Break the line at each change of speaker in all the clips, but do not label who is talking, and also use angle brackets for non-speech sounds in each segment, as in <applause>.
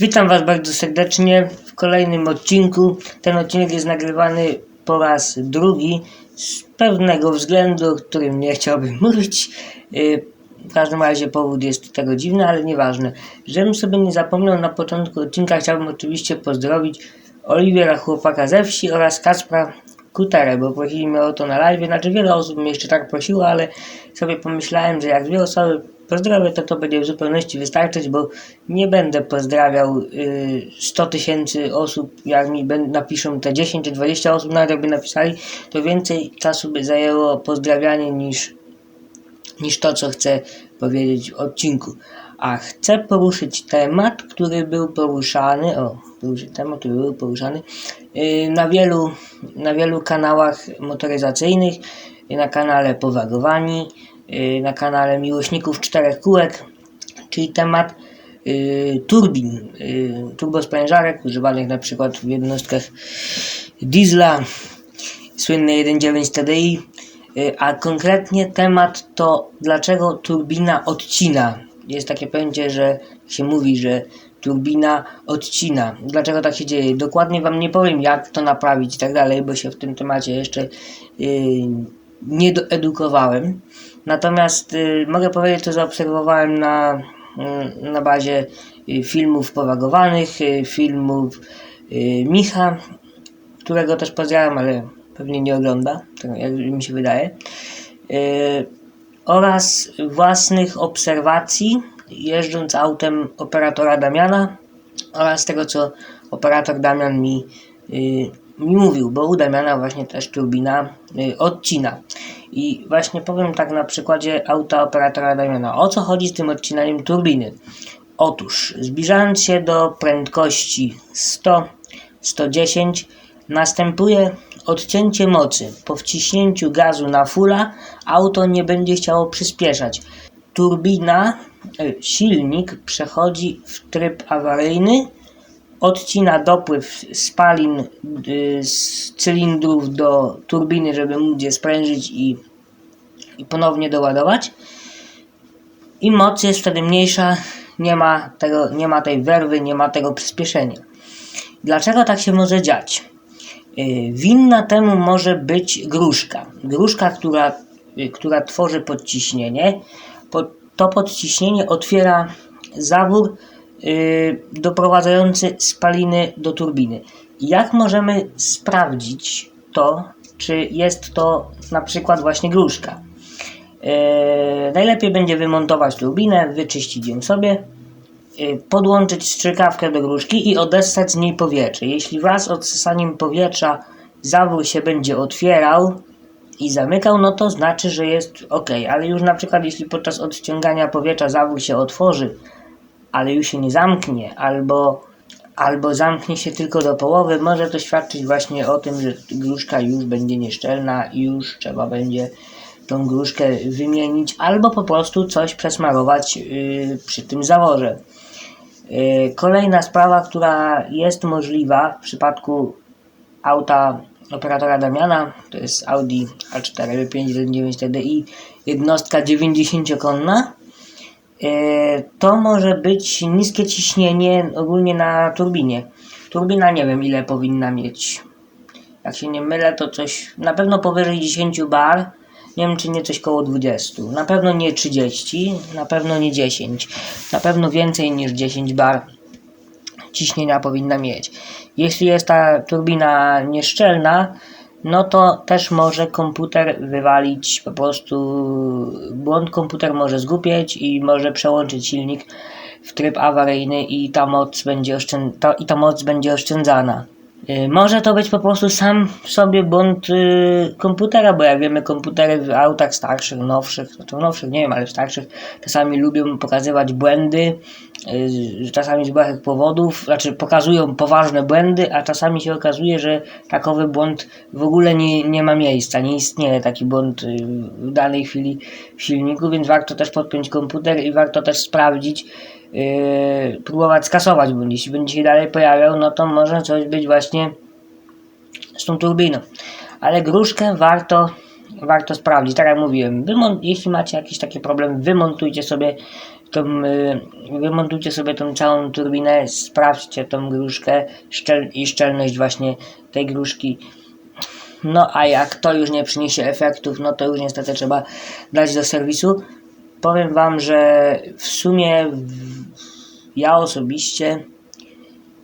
Witam Was bardzo serdecznie w kolejnym odcinku. Ten odcinek jest nagrywany po raz drugi z pewnego względu, o którym nie chciałbym <laughs> mówić. Yy, W każdym razie powód jest tego dziwny, ale nieważne. Żebym sobie nie zapomniał na początku odcinka, chciałbym oczywiście pozdrowić Oliwiera Chłopaka ze wsi oraz Kaspra Kuterę, bo prosili mnie o to na live. Znaczy wiele osób mnie jeszcze tak prosiło, ale sobie pomyślałem, że jak dwie osoby pozdrowię, to to będzie w zupełności wystarczyć, bo nie będę pozdrawiał y, 100 tysięcy osób, jak mi napiszą te 10 czy 20 osób, nawet jakby napisali, to więcej czasu by zajęło pozdrawianie niż, niż to, co chcę powiedzieć w odcinku. A chcę poruszyć temat, który był poruszany, o, poruszyć temat, który był poruszany yy, na wielu, na wielu kanałach motoryzacyjnych, na kanale Powagowani, na kanale Miłośników Czterech Kółek, czyli temat yy, turbin, yy, turbosprężarek używanych na przykład w jednostkach diesla, słynny 1.9 TDI, y, a konkretnie temat to dlaczego turbina odcina. Jest takie pojęcie, że się mówi, że turbina odcina. Dlaczego tak się dzieje? Dokładnie Wam nie powiem, jak to naprawić i tak dalej, bo się w tym temacie jeszcze yy, nie doedukowałem. Natomiast yy, mogę powiedzieć, co zaobserwowałem na, yy, na bazie yy, filmów powagowanych, yy, filmów yy, Micha, którego też pozdrawiam, ale pewnie nie ogląda, tak jak mi się wydaje. Yy, oraz własnych obserwacji jeżdżąc autem operatora Damiana oraz tego, co operator Damian mi, mi mówił, bo u Damiana właśnie też turbina yy, odcina. I właśnie powiem tak na przykładzie auta operatora Damiana. O co chodzi z tym odcinaniem turbiny? Otóż, zbliżając się do prędkości 100, 110, następuje odcięcie mocy. Po wciśnięciu gazu na fulla, auto nie będzie chciało przyspieszać. Turbina, e, silnik przechodzi w tryb awaryjny, odcina dopływ spalin y, z cylindrów do turbiny, żeby móc je sprężyć i, i ponownie doładować i moc jest wtedy mniejsza, nie ma, tego, nie ma tej werwy, nie ma tego przyspieszenia. Dlaczego tak się może dziać? Yy, Winna temu może być gruszka. Gruszka, która, yy, która tworzy podciśnienie. Po, to podciśnienie otwiera zawór doprowadzający spaliny do turbiny. Jak możemy sprawdzić to, czy jest to na przykład właśnie gruszka? Yy, najlepiej będzie wymontować turbinę, wyczyścić ją sobie, yy, podłączyć strzykawkę do gruszki i odessać z niej powietrze. Jeśli wraz z odsysaniem powietrza zawór się będzie otwierał i zamykał, no to znaczy, że jest ok. Ale już na przykład jeśli podczas odciągania powietrza zawór się otworzy, ale już się nie zamknie, albo, albo zamknie się tylko do połowy, może to świadczyć właśnie o tym, że gruszka już będzie nieszczelna i już trzeba będzie tą gruszkę wymienić, albo po prostu coś przesmarować yy, przy tym zaworze. Yy, kolejna sprawa, która jest możliwa w przypadku auta operatora Damiana, to jest Audi A4 519 TDI, jednostka 90-konna. Yy, to może być niskie ciśnienie ogólnie na turbinie. Turbina nie wiem ile powinna mieć. Jak się nie mylę, to coś na pewno powyżej 10 bar. Nie wiem, czy nie coś koło 20. Na pewno nie 30, na pewno nie 10. Na pewno więcej niż 10 bar ciśnienia powinna mieć. Jeśli jest ta turbina nieszczelna, no to też może komputer wywalić po prostu błąd komputer może zgubieć i może przełączyć silnik w tryb awaryjny i ta moc będzie, ta, i ta moc będzie oszczędzana. Y, Może to być po prostu sam w sobie błąd y, komputera, bo jak wiemy, komputery w autach starszych, nowszych, znaczy nowszych nie wiem, ale starszych czasami lubią pokazywać błędy, czasami z błahych powodów, znaczy pokazują poważne błędy, a czasami się okazuje, że takowy błąd w ogóle nie, nie ma miejsca, nie istnieje taki błąd y, w danej chwili w silniku, więc warto też podpiąć komputer i warto też sprawdzić, yy, próbować skasować błąd. Jeśli będzie się dalej pojawiał, no to może coś być właśnie z tą turbiną. Ale gruszkę warto, warto sprawdzić. Tak jak mówiłem, jeśli macie jakiś taki problem, wymontujcie sobie tą, y, wymontujcie sobie tą całą turbinę, sprawdźcie tą gruszkę szczel i szczelność właśnie tej gruszki. No a jak to już nie przyniesie efektów, no to już niestety trzeba dać do serwisu. Powiem Wam, że w sumie w- ja osobiście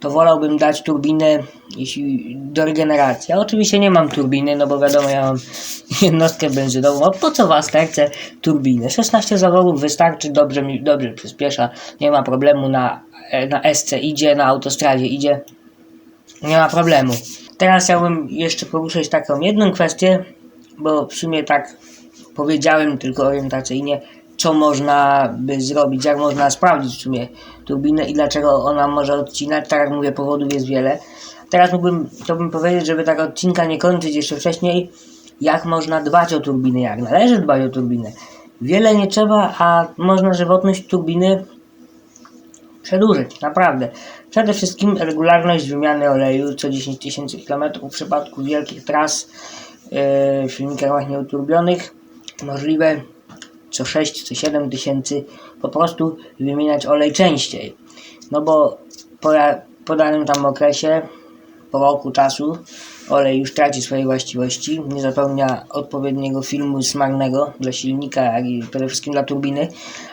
to wolałbym dać turbinę jeśli do regeneracji. Ja oczywiście nie mam turbiny, no bo wiadomo, ja mam <laughs> jednostkę benzynową. A po co was chcę turbinę? 16 zawodów wystarczy, dobrze dobrze przyspiesza, nie ma problemu na, na SC idzie, na autostradzie idzie. Nie ma problemu. Teraz chciałbym jeszcze poruszyć taką jedną kwestię, bo w sumie tak powiedziałem tylko orientacyjnie, co można by zrobić, jak można sprawdzić w sumie turbinę i dlaczego ona może odcinać. Tak jak mówię, powodów jest wiele. Teraz mógłbym, chciałbym powiedzieć, żeby tak odcinka nie kończyć jeszcze wcześniej, jak można dbać o turbinę, jak należy dbać o turbinę. Wiele nie trzeba, a można żywotność turbiny przedłużyć, naprawdę. Przede wszystkim regularność wymiany oleju co 10 tysięcy km w przypadku wielkich tras yy, silnikach nieuturbionych możliwe co 6, co 7 tysięcy po prostu wymieniać olej częściej. No bo po, po danym tam okresie, po roku czasu, olej już traci swoje właściwości, nie zapełnia odpowiedniego filmu smarnego dla silnika, jak i przede wszystkim dla turbiny,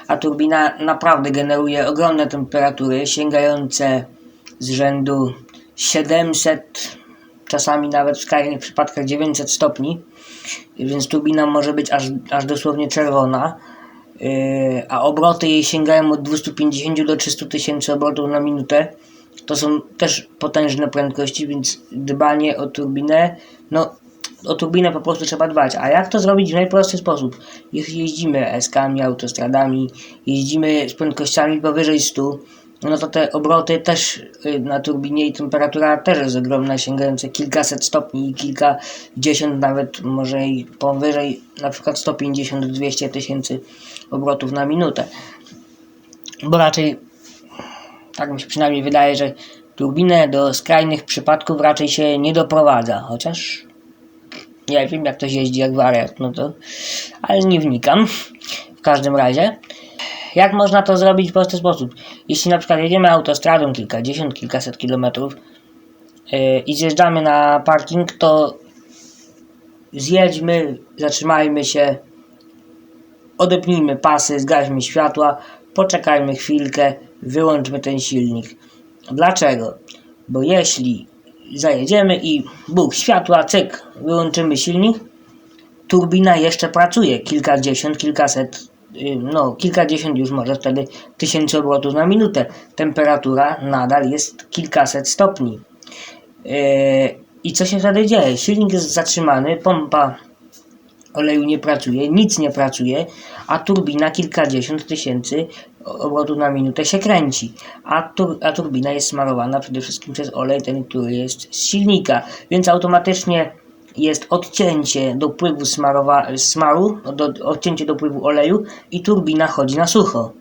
a turbina naprawdę generuje ogromne temperatury, sięgające z rzędu 700, czasami nawet w skrajnych przypadkach 900 stopni, więc turbina może być aż, aż dosłownie czerwona, yy, a obroty jej sięgają od 250 do 300 tysięcy obrotów na minutę. To są też potężne prędkości, więc dbanie o turbinę, no o turbinę po prostu trzeba dbać. A jak to zrobić w najprostszy sposób? Jeśli jeździmy SK-ami, autostradami, jeździmy z prędkościami powyżej 100, no to te obroty też y, na turbinie i temperatura też jest ogromna, sięgające kilkaset stopni i kilkadziesiąt, nawet może i powyżej na przykład 150-200 tysięcy obrotów na minutę. Bo raczej, tak mi się przynajmniej wydaje, że turbinę do skrajnych przypadków raczej się nie doprowadza, chociaż nie wiem jak ktoś jeździ jak wariat, no to, ale nie wnikam. W każdym razie, jak można to zrobić w prosty sposób? Jeśli na przykład jedziemy autostradą kilkadziesiąt, kilkaset kilometrów yy, i zjeżdżamy na parking, to zjedźmy, zatrzymajmy się, odepnijmy pasy, zgaśmy światła, poczekajmy chwilkę, wyłączmy ten silnik. Dlaczego? Bo jeśli zajedziemy i buch światła, cyk, wyłączymy silnik, turbina jeszcze pracuje kilkadziesiąt, kilkaset, no kilkadziesiąt już może wtedy tysięcy obrotów na minutę. Temperatura nadal jest kilkaset stopni. Yy, I co się wtedy dzieje? Silnik jest zatrzymany, pompa oleju nie pracuje, nic nie pracuje, a turbina kilkadziesiąt tysięcy obrotów na minutę się kręci. A, tur, a turbina jest smarowana przede wszystkim przez olej, ten, który jest z silnika, więc automatycznie jest odcięcie dopływu smarowa, smaru, do, odcięcie dopływu oleju i turbina chodzi na sucho.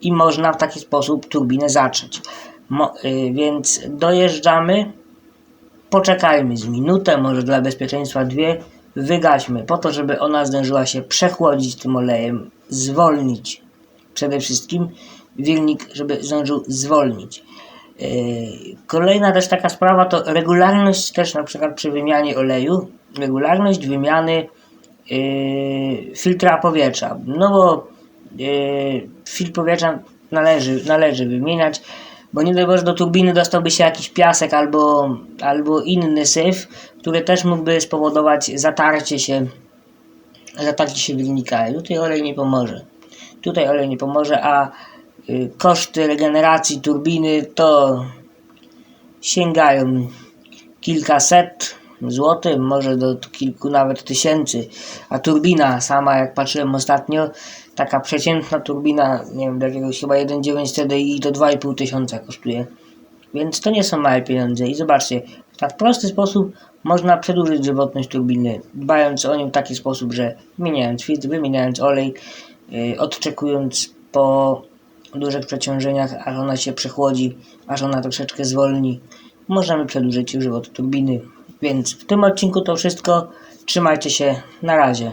I można w taki sposób turbinę zacząć. Mo, y, więc dojeżdżamy, poczekajmy z minutę, może dla bezpieczeństwa dwie, wygaśmy po to, żeby ona zdążyła się przechłodzić tym olejem, zwolnić. Przede wszystkim wilnik, żeby zdążył zwolnić. Yy, Kolejna też taka sprawa to regularność też na przykład przy wymianie oleju, regularność wymiany yy, filtra powietrza. No bo yy, filtr powietrza należy, należy wymieniać, bo nie Boże do turbiny dostałby się jakiś piasek albo, albo inny syf, który też mógłby spowodować zatarcie się, zatarcie się wilnika. I tutaj olej nie pomoże. Tutaj olej nie pomoże, a koszty regeneracji turbiny to sięgają kilkaset złotych, może do kilku nawet tysięcy, a turbina sama, jak patrzyłem ostatnio, taka przeciętna turbina, nie wiem, do jakiegoś chyba 1.9 TDI to 2,5 tysiąca kosztuje. Więc to nie są małe pieniądze i zobaczcie, w tak prosty sposób można przedłużyć żywotność turbiny, dbając o nią w taki sposób, że wymieniając filtr, wymieniając olej, yy, odczekując po dużych przeciążeniach, aż ona się przechłodzi, aż ona troszeczkę zwolni, możemy przedłużyć żywot turbiny. Więc w tym odcinku to wszystko. Trzymajcie się, na razie.